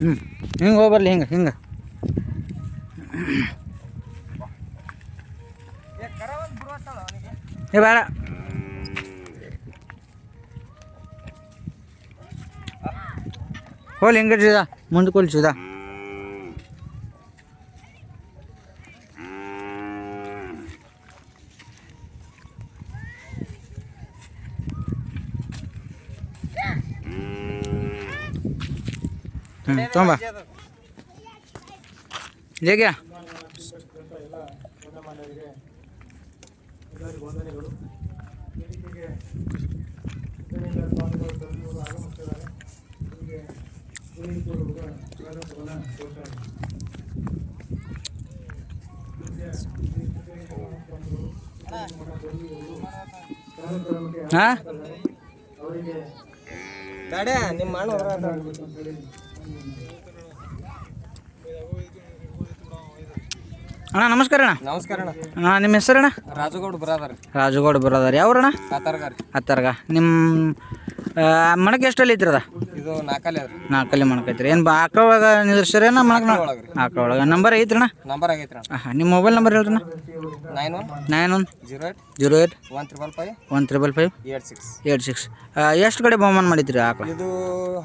ಹ್ಞೂ ಹಿಂಗೆ ಹೋಗ್ಬರ್ಲಿ ಹಿಂಗೆ ಹಿಂಗೆ ಏ ಬೇಡ ಹೋಲ್ ಹಿಂಗೆ ಸೀದಾ ಮುಂದಕ್ಕೆ ಹೋಲ್ ಸೀದಾ ಹ್ಞೂ ತೊಂಬ ಹೇಗೆ? ಹಾಂ? ನಿಮ್ಮ ಅಣ್ಣ ಅಣ್ಣ ನಮಸ್ಕಾರ ಅಣ್ಣ. ನಮಸ್ಕಾರ ಅಣ್ಣ. ಅಣ್ಣ ನಿಮ್ಮ ಹೆಸರಣ್ಣ ರಾಜಗೌಡ ಬರಾದರ್. ರಾಜುಗೌಡ ಬರೋದಾರ. ಯಾವ್ರಣ್ಣ? ಅಣ್ಣ ಹತ್ತರ್ಗ ನಿಮ್ಮ ಮಣಕ್ಕೆ ಎಷ್ಟಲ್ಲಿ ಇದ್ರದ? ಅದ ಇದು ನಾಲ್ಕಲ್ಲಿ ಅದ್ರಿ ನಾಲ್ಕಲ್ಲಿ ಮಣಕೈತ್ರಿ. ಏನು ಬಾ ಆಕಳೊಳಗ ನಿಂದ್ರಸ್ಯಾರೇನ ಮಣಕ ಒಳಗ್ರಿ. ಆಕಳ ಒಳಗೆ. ನಂಬರ್ ಐತ್ರಣ್ಣ ನಂಬರ್ ಆಗೈತ್ರಿ ಅಣ್ಣ. ಹಾಂ ನಿಮ್ಮ mobile number ಹೇಳ್ರಣ್ಣ nine one nine one zero eight zero eight one triple five one triple five eight six. Eight six. ಎಷ್ಟು ಕಡೆ ಬಹುಮಾನ ಮಾಡಿದ್ರಿ ಆಕಳ? ಇದು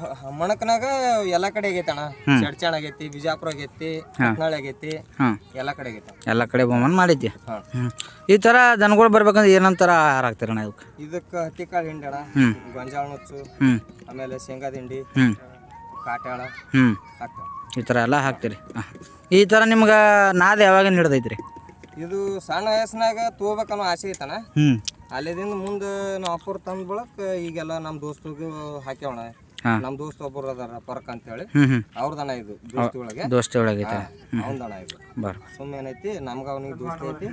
ಹ- ಮಣಕನಾಗ ಎಲ್ಲ ಕಡೆ ಆಗೈತೆ ಅಣ್ಣ. ಚಡ್ಚಾಣ ಆಗೈತಿ ಬಿಜಾಪುರ ಆಗೈತಿ ಹೊನ್ನಾಳಿ ಆಗೈತಿ ಹಾಂ. ಎಲ್ಲ ಕಡೆ ಆಗೈತೆ ಎಲ್ಲ ಕಡೆ ಬಹುಮಾನ ಮಾಡಿದ್ದೆ ಹಾಂ. ಹ್ಞೂ ಈ ಥರ ದನಗಳು ಬರ್ಬೇಕಂದ್ರೆ ಏನಂತಾರ ಆಹಾರ ಹಾಕ್ತೀರಣ್ಣ ಇವಕ್ಕೆ ಇದಕ್ಕೆ ಹತ್ತಿ ಕಾಳು ಹಿಂಡಿ ಅಣ್ಣ. ಗೊಂಜಾಳ ನುಚ್ಚು. ಹ್ಞೂ ಆಮೇಲೆ ಶೇಂಗಾ ದಿಂಡಿ ಹ್ಞೂ ಕಾಟ್ಯಾಳ ಹ್ಞೂ ಹಾಕ್ತೇವೆ ಈ ಥರ ಎಲ್ಲ ಹಾಕ್ತೀರಿ. ಹಾಂ. ಈ ಥರ ನಿಮ್ಗೆ ನಾದ ಯಾವಾಗ ಹಿಡ್ದೈತ್ರಿ? ಇದು ಸಣ್ಣ ವಯಸ್ಸಿನಾಗ ತಗೋಬೇಕನ್ನೋ ಆಸೆ ಐತಣ ಹ್ಞೂ ಅಲ್ಲಿದಿಂದ ಮುಂದೆ ನಾವು ಆಫರ್ ತಂದ ಬಳಕ ಈಗೆಲ್ಲ ನಮ್ಮ ದೋಸ್ತಿಗೂ ಹಾಕ್ಯವಣ. ಹಾಂ. ನಮ್ಮ ದೋಸ್ತ ಒಬ್ಬರು ಅದಾರ ಪರ್ಕ್ ಅಂತ ಹೇಳಿ ಹ್ಞೂ ಅವ್ರದನ ಇದು ದೋಸ್ತಿ ಒಳಗೆ. ದೋಸ್ತಿ ಇದು. ಸುಮ್ಮನೆ ಏನೈತಿ ನಮ್ಗ ಅವನಿಗೆ ದೋಸ್ತಿ ಐತಿ.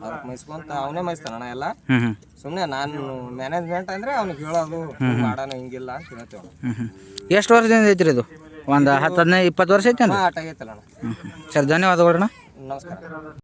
ಅದಕ್ಕೆ ಮೈಸ್ಕೊಂತ ಅವನೇ ಮೈಸ್ತಾನಣ್ಣ ಎಲ್ಲ. ಹ್ಞೂ ಹ್ಞೂ ಸುಮ್ಮನೆ ನಾನು ಮ್ಯಾನೇಜ್ಮೆಂಟ್ ಅಂದ್ರೆ ಅವ್ನಿಗೆ ಹೇಳೋದು ಮಾಡೋಣ ಹಿಂಗಿಲ್ಲ ಅಂತ ಹೇಳ್ತೇವೆ ಎಷ್ಟು ವರ್ಷದಿಂದ ಐತ್ರಿ ಇದು? ಒಂದು ಹತ್ತು ಹದಿನೈದು ಇಪ್ಪತ್ತು ವರ್ಷ ಐತಿ ಅಣ್ಣ ಆಟ ಆಗೈತಲ್ಲ ಅಣ್ಣ. ಸರ್ ನಮಸ್ಕಾರ.